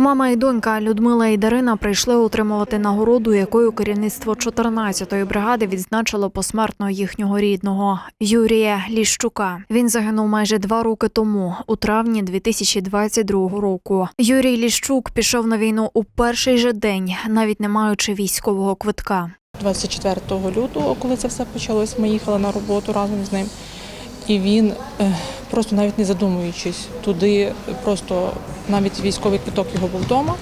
Мама і донька Людмила і Дарина прийшли отримувати нагороду, якою керівництво 14-ї бригади відзначило посмертно їхнього рідного Юрія Ліщука. Він загинув майже два роки тому, у травні 2022 року. Юрій Ліщук пішов на війну у перший же день, навіть не маючи військового квитка. 24 лютого, коли це все почалось, ми їхали на роботу разом з ним. І він, е, просто навіть не задумуючись, туди просто навіть військовий квиток його був вдома.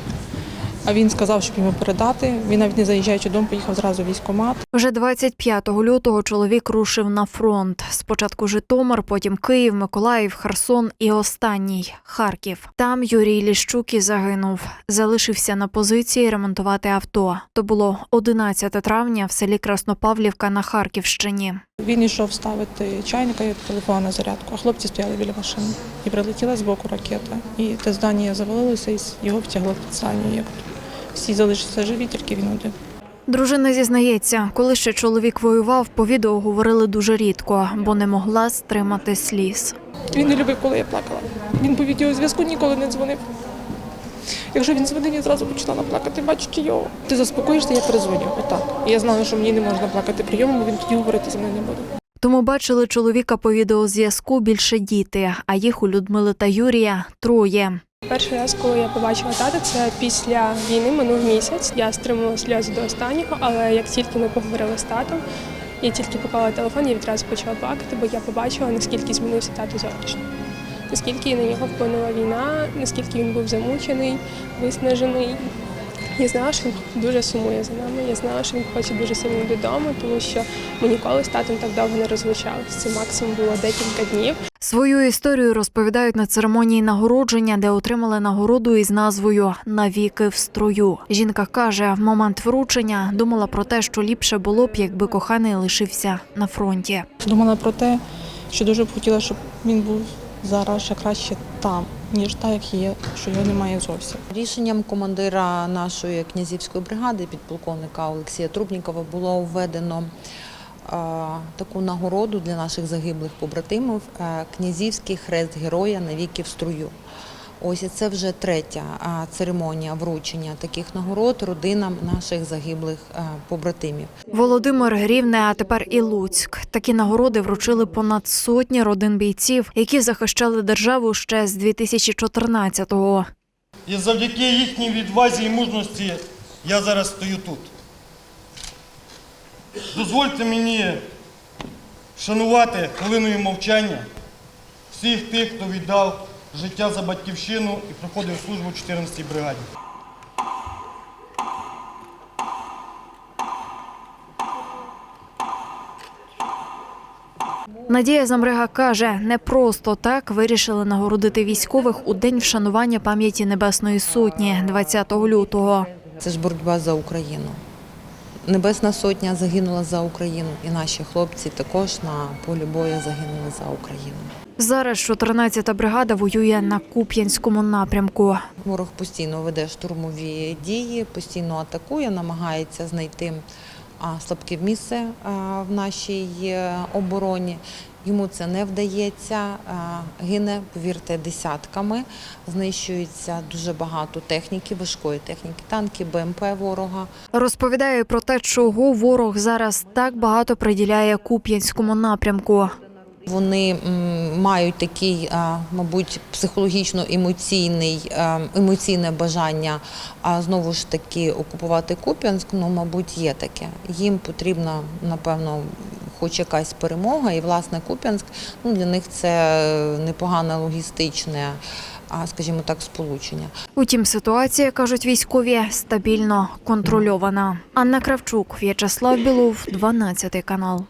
А він сказав, щоб йому передати. Він навіть не заїжджаючи додому, поїхав зразу в військкомат. Вже 25 лютого чоловік рушив на фронт. Спочатку Житомир, потім Київ, Миколаїв, Херсон і останній Харків. Там Юрій Ліщук і загинув. Залишився на позиції ремонтувати авто. То було 11 травня в селі Краснопавлівка на Харківщині. Він йшов ставити чайника і телефон на зарядку, а хлопці стояли біля машини. І прилетіла з боку ракета. І те здання завалилося, і його втягло під здання. Як всі залишилися живі, тільки він один. Дружина зізнається, коли ще чоловік воював, по відео говорили дуже рідко, бо не могла стримати сліз. Він не любив, коли я плакала. Він по відеозв'язку ніколи не дзвонив. Якщо він дзвонив, я зразу починала плакати, бачачи його. Ти заспокоїшся, я перезвоню. Отак. І я знала, що мені не можна плакати прийомом, бо він тоді говорити зі мною не буде. Тому бачили чоловіка по відеозв'язку більше діти, а їх у Людмили та Юрія троє. Перший раз, коли я побачила тата, це після війни минув місяць. Я стримувала сльози до останнього, але як тільки ми поговорили з татом, я тільки поклала телефон і відразу почала плакати, бо я побачила, наскільки змінився тато зовнішньо. Наскільки на нього вплинула війна, наскільки він був замучений, виснажений. Я знала, що він дуже сумує за нами. Я знала, що він хоче дуже сильно додому, тому що ми ніколи з татом так довго не розлучалися. Це максимум було декілька днів. Свою історію розповідають на церемонії нагородження, де отримали нагороду із назвою Навіки в строю. Жінка каже, в момент вручення думала про те, що ліпше було б, якби коханий лишився на фронті. Думала про те, що дуже б хотіла, щоб він був зараз ще краще там, ніж так, як є, що його немає зовсім. Рішенням командира нашої князівської бригади, підполковника Олексія Трубнікова, було введено е, таку нагороду для наших загиблих побратимів е, Князівський хрест героя навіки в струю. Ось і це вже третя церемонія вручення таких нагород родинам наших загиблих побратимів. Володимир Рівне, а тепер і Луцьк. Такі нагороди вручили понад сотні родин бійців, які захищали державу ще з 2014-го. І завдяки їхній відвазі і мужності я зараз стою тут. Дозвольте мені вшанувати хвилиною мовчання всіх тих, хто віддав життя за батьківщину і проходив службу в 14-й бригаді. Надія Замбрига каже, не просто так вирішили нагородити військових у день вшанування пам'яті Небесної Сотні 20 лютого. Це ж боротьба за Україну. Небесна сотня загинула за Україну, і наші хлопці також на полі бою загинули за Україну. Зараз 14-та бригада воює на Куп'янському напрямку. Ворог постійно веде штурмові дії, постійно атакує, намагається знайти слабке місце в нашій е, обороні. Йому це не вдається. Гине, повірте, десятками. Знищується дуже багато техніки, важкої техніки, танки, БМП ворога. Розповідає про те, чого ворог зараз так багато приділяє Куп'янському напрямку. Вони мають такий, мабуть, психологічно-емоційний емоційне бажання, а знову ж таки окупувати Куп'янськ. Ну, мабуть, є таке. Їм потрібна, напевно, хоч якась перемога, і власне Куп'янськ ну, для них це непогане логістичне, а скажімо так, сполучення. Утім, ситуація, кажуть військові, стабільно контрольована. Анна Кравчук, В'ячеслав Білов, 12 канал.